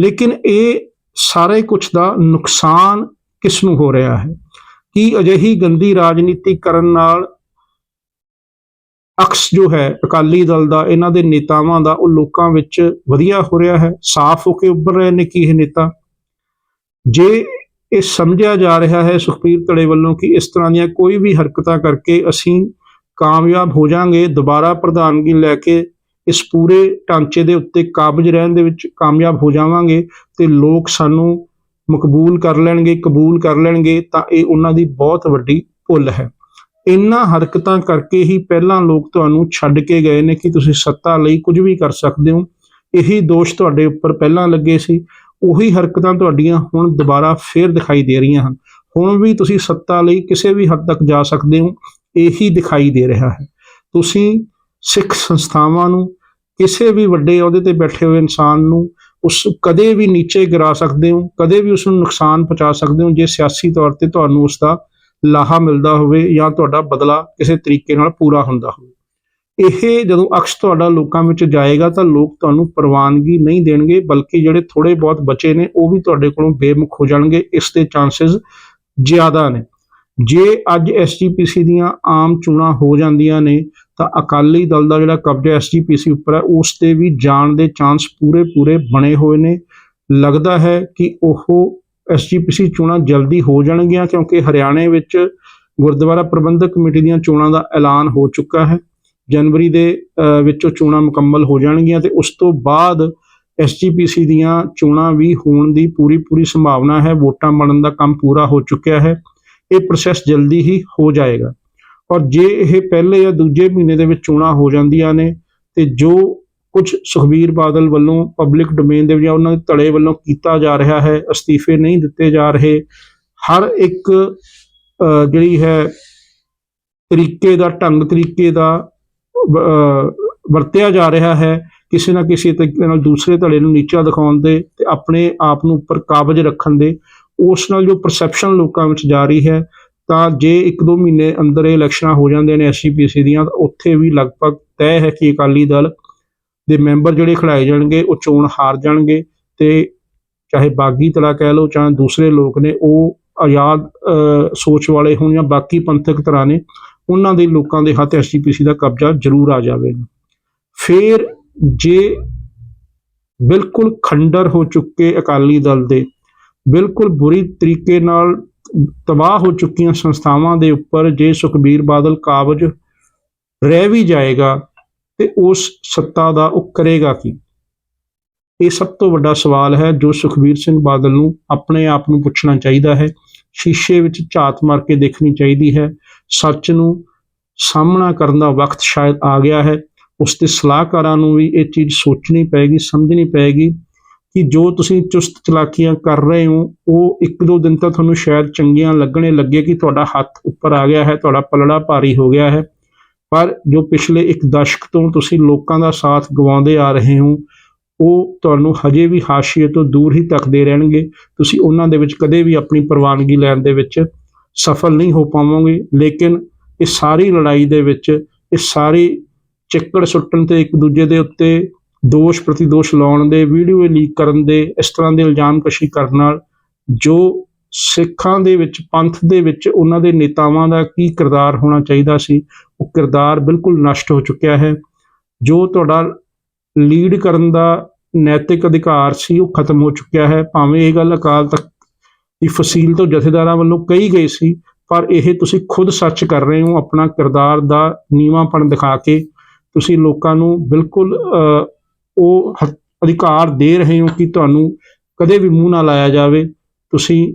ਲੇਕਿਨ ਇਹ ਸਾਰੇ ਕੁਝ ਦਾ ਨੁਕਸਾਨ ਕਿਸ ਨੂੰ ਹੋ ਰਿਹਾ ਹੈ? ਕਿ ਅਜਿਹੀ ਗੰਦੀ ਰਾਜਨੀਤੀ ਕਰਨ ਨਾਲ ਅਕਸ ਜੋ ਹੈ, ਅਕਾਲੀ ਦਲ ਦਾ, ਇਹਨਾਂ ਦੇ ਨੇਤਾਵਾਂ ਦਾ, ਉਹ ਲੋਕਾਂ ਵਿੱਚ ਵਧੀਆ ਹੋ ਰਿਹਾ ਹੈ, ਸਾਫ਼ ਹੋ ਕੇ ਉੱਭਰ ਰਹੇ ਨੇ ਕੀ ਇਹ ਨੇਤਾ? ਜੇ ਇਹ ਸਮਝਿਆ ਜਾ ਰਿਹਾ ਹੈ ਸੁਖਬੀਰ ਤੜੇ ਵੱਲੋਂ ਕਿ ਇਸ ਤਰ੍ਹਾਂ ਦੀਆਂ ਕੋਈ ਵੀ ਹਰਕਤਾਂ ਕਰਕੇ ਅਸੀਂ ਕਾਮਯਾਬ ਹੋ ਜਾਾਂਗੇ ਦੁਬਾਰਾ ਪ੍ਰਧਾਨਗੀ ਲੈ ਕੇ ਇਸ ਪੂਰੇ ਢਾਂਚੇ ਦੇ ਉੱਤੇ ਕਾਬਜ ਰਹਿਣ ਦੇ ਵਿੱਚ ਕਾਮਯਾਬ ਹੋ ਜਾਵਾਂਗੇ ਤੇ ਲੋਕ ਸਾਨੂੰ ਮਕਬੂਲ ਕਰ ਲੈਣਗੇ, ਕਬੂਲ ਕਰ ਲੈਣਗੇ, ਤਾਂ ਇਹ ਉਹਨਾਂ ਦੀ ਬਹੁਤ ਵੱਡੀ ਭੁੱਲ ਹੈ। ਇਹਨਾਂ ਹਰਕਤਾਂ ਕਰਕੇ ਹੀ ਪਹਿਲਾਂ ਲੋਕ ਤੁਹਾਨੂੰ ਛੱਡ ਕੇ ਗਏ ਨੇ ਕਿ ਤੁਸੀਂ ਸੱਤਾ ਲਈ ਕੁਝ ਵੀ ਕਰ ਸਕਦੇ ਹੋ। ਇਹੀ ਦੋਸ਼ ਤੁਹਾਡੇ ਉੱਪਰ ਪਹਿਲਾਂ ਲੱਗੇ ਸੀ। ਉਹੀ ਹਰਕਤਾਂ ਤੁਹਾਡੀਆਂ ਹੁਣ ਦੁਬਾਰਾ ਫੇਰ ਦਿਖਾਈ ਦੇ ਰਹੀਆਂ ਹਨ। ਹੁਣ ਵੀ ਤੁਸੀਂ ਸੱਤਾ ਲਈ ਕਿਸੇ ਵੀ ਹੱਦ ਤੱਕ ਜਾ ਸਕਦੇ ਹੋ, ਇਹੀ ਦਿਖਾਈ ਦੇ ਰਿਹਾ ਹੈ। ਤੁਸੀਂ ਸਿੱਖ ਸੰਸਥਾਵਾਂ ਨੂੰ, ਕਿਸੇ ਵੀ ਵੱਡੇ ਅਹੁਦੇ ਤੇ ਬੈਠੇ ਹੋਏ ਇਨਸਾਨ ਨੂੰ, ਉਸ ਕਦੇ ਵੀ ਨੀਚੇ ਗਿਰਾ ਸਕਦੇ ਹੋ, ਕਦੇ ਵੀ ਉਸ ਨੂੰ ਨੁਕਸਾਨ ਪਹੁੰਚਾ ਸਕਦੇ ਹੋ, ਜੇ ਸਿਆਸੀ ਤੌਰ ਤੇ ਤੁਹਾਨੂੰ ਉਸ ਦਾ ਲਾਹਾ ਮਿਲਦਾ ਹੋਵੇ ਜਾਂ ਤੁਹਾਡਾ ਬਦਲਾ ਕਿਸੇ ਤਰੀਕੇ ਨਾਲ ਪੂਰਾ ਹੁੰਦਾ ਹੋਵੇ। ਇਹ ਜਦੋਂ ਅਕਸ ਤੁਹਾਡਾ ਲੋਕਾਂ ਵਿੱਚ ਜਾਏਗਾ ਤਾਂ ਲੋਕ ਤੁਹਾਨੂੰ ਪ੍ਰਵਾਨਗੀ ਨਹੀਂ ਦੇਣਗੇ, ਬਲਕਿ ਜਿਹੜੇ ਥੋੜੇ ਬਹੁਤ ਬਚੇ ਨੇ, ਉਹ ਵੀ ਤੁਹਾਡੇ ਕੋਲੋਂ ਬੇਮੁਖ ਹੋ ਜਾਣਗੇ। ਇਸ ਦੇ ਚਾਂਸਸ ਜ਼ਿਆਦਾ ਨੇ। ਜੇ ਅੱਜ ਐਸਜੀਪੀਸੀ ਦੀਆਂ ਆਮ ਚੋਣਾਂ ਹੋ ਜਾਂਦੀਆਂ ਨੇ, ਤਾਂ ਅਕਾਲੀ ਦਲ ਦਾ ਜਿਹੜਾ ਕਬਜ਼ਾ ਐਸਜੀਪੀਸੀ ਉੱਪਰ ਹੈ, ਉਸ ਤੇ ਵੀ ਜਾਣ ਦੇ ਚਾਂਸ ਪੂਰੇ ਪੂਰੇ ਬਣੇ ਹੋਏ ਨੇ। ਲੱਗਦਾ ਹੈ ਕਿ ਉਹ ਐਸਜੀਪੀਸੀ ਚੋਣਾਂ ਜਲਦੀ ਹੋ ਜਾਣਗੀਆਂ ਕਿਉਂਕਿ ਹਰਿਆਣੇ ਵਿੱਚ ਗੁਰਦੁਆਰਾ ਪ੍ਰਬੰਧਕ ਕਮੇਟੀ ਦੀਆਂ ਚੋਣਾਂ ਦਾ ਐਲਾਨ ਹੋ ਚੁੱਕਾ ਹੈ। ਜਨਵਰੀ ਦੇ ਵਿੱਚ ਉਹ ਚੋਣਾਂ ਮੁਕੰਮਲ ਹੋ ਜਾਣਗੀਆਂ ਤੇ ਉਸ ਤੋਂ ਬਾਅਦ ਐਸਜੀਪੀਸੀ ਦੀਆਂ ਚੋਣਾਂ ਵੀ ਹੋਣ ਦੀ ਪੂਰੀ ਪੂਰੀ ਸੰਭਾਵਨਾ ਹੈ। ਵੋਟਾਂ ਬਣਨ ਦਾ ਕੰਮ ਪੂਰਾ ਹੋ ਚੁੱਕਿਆ ਹੈ। ਇਹ ਪ੍ਰੋਸੈਸ ਜਲਦੀ ਹੀ ਹੋ ਜਾਏਗਾ। ਔਰ ਜੇ ਇਹ ਪਹਿਲੇ ਜਾਂ ਦੂਜੇ ਮਹੀਨੇ ਦੇ ਵਿੱਚ ਚੋਣਾਂ ਹੋ ਜਾਂਦੀਆਂ ਨੇ ਤੇ ਜੋ ਕੁਝ ਸੁਖਬੀਰ ਬਾਦਲ ਵੱਲੋਂ ਪਬਲਿਕ ਡੋਮੇਨ ਦੇ ਵਿੱਚ ਜਾਂ ਉਹਨਾਂ ਦੇ ਧੜੇ ਵੱਲੋਂ ਕੀਤਾ ਜਾ ਰਿਹਾ ਹੈ, ਅਸਤੀਫੇ ਨਹੀਂ ਦਿੱਤੇ ਜਾ ਰਹੇ। ਹਰ ਇੱਕ ਜਿਹੜੀ ਹੈ, ਤਰੀਕੇ ਦਾ, ਢੰਗ ਤਰੀਕੇ ਦਾ ਵਰਤਿਆ ਜਾ ਰਿਹਾ ਹੈ। ਕਿਸੇ ਨਾ ਕਿਸੇ ਤਰੀਕੇ ਨਾਲ ਦੂਸਰੇ ਧੜੇ ਨੂੰ ਨੀਚਾ ਦਿਖਾਉਣ ਦੇ ਤੇ ਆਪਣੇ ਆਪ ਨੂੰ ਉੱਪਰ ਕਾਬਜ ਰੱਖਣ ਦੇ, ਉਸ ਨਾਲ ਜੋ ਪਰਸੈਪਸ਼ਨ ਲੋਕਾਂ ਵਿੱਚ ਜਾ ਰਹੀ ਹੈ, ਤਾਂ ਜੇ ਇੱਕ ਦੋ ਮਹੀਨੇ ਅੰਦਰ ਇਹ ਇਲੈਕਸ਼ਨਾਂ ਹੋ ਜਾਂਦੇ ਨੇ ਐਸਜੀਪੀਸੀ ਦੀਆਂ, ਤਾਂ ਉੱਥੇ ਵੀ ਲਗਭਗ ਤੈਅ ਹੈ ਕਿ ਅਕਾਲੀ ਦਲ ਦੇ ਮੈਂਬਰ ਜਿਹੜੇ ਖੜਾਏ ਜਾਣਗੇ, ਉਹ ਚੋਣ ਹਾਰ ਜਾਣਗੇ ਤੇ ਚਾਹੇ ਬਾਗੀ ਤਲਾ ਕਹਿ ਲਓ ਚਾਹੇ ਦੂਸਰੇ ਲੋਕ ਨੇ, ਉਹ ਆਜ਼ਾਦ ਸੋਚ ਵਾਲੇ ਹੋਣ ਜਾਂ ਬਾਕੀ ਪੰਥਕ ਤਰ੍ਹਾਂ ਨੇ, ਉਹਨਾਂ ਦੇ ਲੋਕਾਂ ਦੇ ਹੱਥ ਐਸਜੀਪੀਸੀ ਦਾ ਕਬਜ਼ਾ ਜ਼ਰੂਰ ਆ ਜਾਵੇਗਾ। ਫਿਰ ਜੇ ਬਿਲਕੁਲ ਖੰਡਰ ਹੋ ਚੁੱਕੇ ਅਕਾਲੀ ਦਲ ਦੇ, ਬਿਲਕੁਲ ਬੁਰੀ ਤਰੀਕੇ ਨਾਲ ਤਬਾਹ ਹੋ ਚੁੱਕੀਆਂ ਸੰਸਥਾਵਾਂ ਦੇ ਉੱਪਰ ਜੇ ਸੁਖਬੀਰ ਬਾਦਲ ਕਾਬਜ ਰਹਿ ਵੀ ਜਾਏਗਾ ਤੇ ਉਸ ਸੱਤਾ ਦਾ ਉਹ ਕਰੇਗਾ ਕੀ? ਇਹ ਸਭ ਤੋਂ ਵੱਡਾ ਸਵਾਲ ਹੈ ਜੋ ਸੁਖਬੀਰ ਸਿੰਘ ਬਾਦਲ ਨੂੰ ਆਪਣੇ ਆਪ ਨੂੰ ਪੁੱਛਣਾ ਚਾਹੀਦਾ ਹੈ। ਸ਼ੀਸ਼ੇ ਵਿੱਚ ਝਾਤ ਮਾਰ ਕੇ ਦੇਖਣੀ ਚਾਹੀਦੀ ਹੈ। ਸੱਚ ਨੂੰ ਸਾਹਮਣਾ ਕਰਨ ਦਾ ਵਕਤ ਸ਼ਾਇਦ ਆ ਗਿਆ ਹੈ। ਉਸ ਦੇ ਸਲਾਹਕਾਰਾਂ ਨੂੰ ਵੀ ਇਹ ਚੀਜ਼ ਸੋਚਣੀ ਪਏਗੀ, ਸਮਝਣੀ ਪਏਗੀ ਕਿ ਜੋ ਤੁਸੀਂ ਚੁਸਤ ਚਲਾਕੀਆਂ ਕਰ ਰਹੇ ਹੋ, ਉਹ ਇੱਕ ਦੋ ਦਿਨ ਤਾਂ ਤੁਹਾਨੂੰ ਸ਼ਾਇਦ ਚੰਗੀਆਂ ਲੱਗਣੇ ਲੱਗੇ ਕਿ ਤੁਹਾਡਾ ਹੱਥ ਉੱਪਰ ਆ ਗਿਆ ਹੈ, ਤੁਹਾਡਾ ਪਲੜਾ ਭਾਰੀ ਹੋ ਗਿਆ ਹੈ। ਪਰ ਜੋ ਪਿਛਲੇ ਇੱਕ ਦਸ਼ਕ ਤੋਂ ਤੁਸੀਂ ਲੋਕਾਂ ਦਾ ਸਾਥ ਗਵਾਉਂਦੇ ਆ ਰਹੇ ਹੋ, ਉਹ ਤੁਹਾਨੂੰ ਹਜੇ ਵੀ ਹਾਸ਼ੀਏ ਤੋਂ ਦੂਰ ਹੀ ਤੱਕਦੇ ਰਹਿਣਗੇ। ਤੁਸੀਂ ਉਹਨਾਂ ਦੇ ਵਿੱਚ ਕਦੇ ਵੀ ਆਪਣੀ ਪ੍ਰਵਾਨਗੀ ਲੈਣ ਦੇ ਵਿੱਚ ਸਫਲ ਨਹੀਂ ਹੋ ਪਾਵੋਗੇ। ਲੇਕਿਨ ਇਹ ਸਾਰੀ ਲੜਾਈ ਦੇ ਵਿੱਚ, ਇਹ ਸਾਰੇ ਚੱਕੜ ਸੁੱਟਣ ਤੇ ਇੱਕ ਦੂਜੇ ਦੇ ਉੱਤੇ ਦੋਸ਼ ਪ੍ਰਤੀ ਦੋਸ਼ ਲਾਉਣ ਦੇ, ਵੀਡੀਓ ਲੀਕ ਕਰਨ ਦੇ, ਇਸ ਤਰ੍ਹਾਂ ਦੇ ਇਲਜ਼ਾਮ ਕਸ਼ੀ ਕਰਨ ਨਾਲ ਜੋ ਸਿੱਖਾਂ ਦੇ ਵਿੱਚ, ਪੰਥ ਦੇ ਵਿੱਚ ਉਹਨਾਂ ਦੇ ਨੇਤਾਵਾਂ ਦਾ ਕੀ ਕਿਰਦਾਰ ਹੋਣਾ ਚਾਹੀਦਾ ਸੀ ਉਹ ਕਿਰਦਾਰ ਬਿਲਕੁਲ ਨਸ਼ਟ ਹੋ ਚੁੱਕਿਆ ਹੈ। ਜੋ ਤੁਹਾਡਾ ਲੀਡ ਕਰਨ ਦਾ ਨੈਤਿਕ ਅਧਿਕਾਰ ਸੀ, ਉਹ ਖਤਮ ਹੋ ਚੁੱਕਿਆ ਹੈ। ਭਾਵੇਂ ਇਹ ਗੱਲ ਅਕਾਲ ਤਖਤ ਦੀ ਫਸੀਲ ਤੋਂ ਜਥੇਦਾਰਾਂ ਵੱਲੋਂ ਕਹੀ ਗਈ ਸੀ, ਪਰ ਇਹ ਤੁਸੀਂ ਖੁਦ ਸੱਚ ਕਰ ਰਹੇ ਹੋ। ਆਪਣਾ ਕਿਰਦਾਰ ਦਾ ਨੀਵਾਂਪਣ ਦਿਖਾ ਕੇ ਤੁਸੀਂ ਲੋਕਾਂ ਨੂੰ ਬਿਲਕੁਲ ਉਹ ਹੱਕ- ਅਧਿਕਾਰ ਦੇ ਰਹੇ ਹੋ ਕਿ ਤੁਹਾਨੂੰ ਕਦੇ ਵੀ ਮੂੰਹ ਨਾ ਲਾਇਆ ਜਾਵੇ। ਤੁਸੀਂ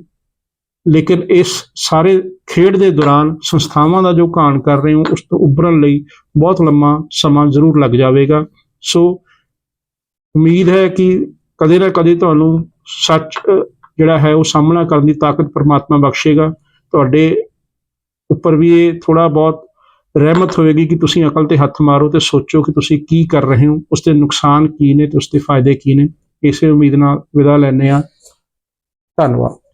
ਲੇਕਿਨ ਇਸ ਸਾਰੇ ਖੇਡ ਦੇ ਦੌਰਾਨ ਸੰਸਥਾਵਾਂ ਦਾ ਜੋ ਘਾਣ ਕਰ ਰਹੇ ਹੋ, ਉਸ ਤੋਂ ਉੱਭਰਨ ਲਈ ਬਹੁਤ ਲੰਮਾ ਸਮਾਂ ਜ਼ਰੂਰ ਲੱਗ ਜਾਵੇਗਾ। ਸੋ ਉਮੀਦ ਹੈ ਕਿ ਕਦੇ ਨਾ ਕਦੇ ਤੁਹਾਨੂੰ ਸੱਚ ਜਿਹੜਾ ਹੈ ਉਹ ਸਾਹਮਣਾ ਕਰਨ ਦੀ ਤਾਕਤ ਪਰਮਾਤਮਾ ਬਖਸ਼ੇਗਾ। ਤੁਹਾਡੇ ਉੱਪਰ ਵੀ ਇਹ ਥੋੜਾ ਬਹੁਤ ਰਹਿਮਤ ਹੋਏਗੀ ਕਿ ਤੁਸੀਂ ਅਕਲ ਤੇ ਹੱਥ ਮਾਰੋ ਤੇ ਸੋਚੋ ਕਿ ਤੁਸੀਂ ਕੀ ਕਰ ਰਹੇ ਹੋ, ਉਸ ਦੇ ਨੁਕਸਾਨ ਕੀ ਨੇ ਤੇ ਉਸ ਦੇ ਫਾਇਦੇ ਕੀ ਨੇ। ਇਸੇ ਉਮੀਦ ਨਾਲ ਵਿਦਾ ਲੈਂਦੇ ਆ ਧੰਨਵਾਦ।